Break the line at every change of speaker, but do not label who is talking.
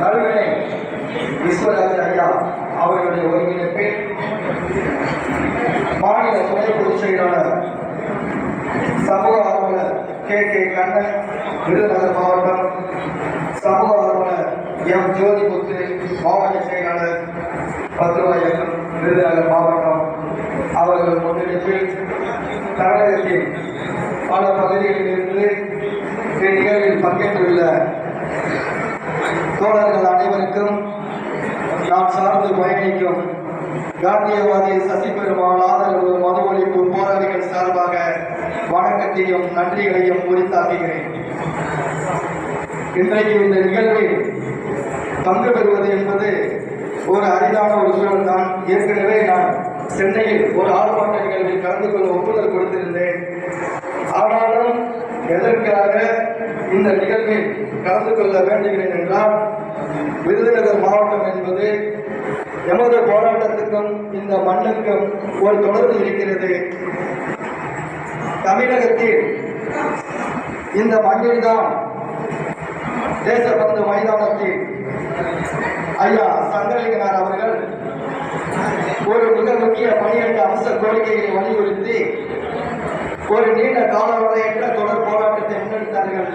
நடுவினை விஸ்வராஜ் ஐயா அவர்களுடைய ஒருங்கிணைப்பில் மாநில துணை பொதுச் செயலாளர் சமூக ஆர்வலர் கே. கே. கண்ணன் விருதுநகர் மாவட்டம் சமூக ஆர்வலர் எம். ஜோதிமுத்து மாவட்ட செயலாளர் பத்ருவாயக்கம் விருதுநகர் மாவட்டம். அவர்கள் முன்னிலைப்பில் தமிழகத்தின் பல பகுதிகளில் இருந்து இந்நிகழ்வில் பங்கேற்றுள்ள தோழர்கள் அனைவருக்கும் நாம் சார்ந்து பயணிக்கும் காந்தியவாதி சசி பெருமாள் ஆதரவு மது ஒழிப்பு போராளிகள் சார்பாக வணக்கத்தையும் நன்றிகளையும் உரித்தாக்குகிறேன். இன்றைக்கு இந்த நிகழ்வில் பங்கு பெறுவது என்பது ஒரு அரிதான ஒரு சூழல் தான் ஏற்கனவே நான் சென்னையில் ஒரு ஆர்ப்பாட்ட நிகழ்வில் கலந்து கொள்ள ஒப்புதல் கொடுத்து எதற்காக இந்த நிகழ்வில் கலந்து கொள்ள வேண்டுகிறேன் என்றால் விருதுநகர் மாவட்டம் என்பது எமது போராட்டத்துக்கும் இந்த மண்ணுக்கும் ஒரு தொடர்பு இருக்கிறது. தமிழகத்தில் இந்த மண்ணில்தான் தேசபந்து மைதானத்தில் ஐயா சங்கலிங்கனார் அவர்கள் ஒரு மிக முக்கிய பனிரெண்டு அம்ச கோரிக்கையை வலியுறுத்தி ஒரு நீண்ட கால வரையற்ற தொடர் போராட்டத்தை முன்னெடுத்தார்கள்.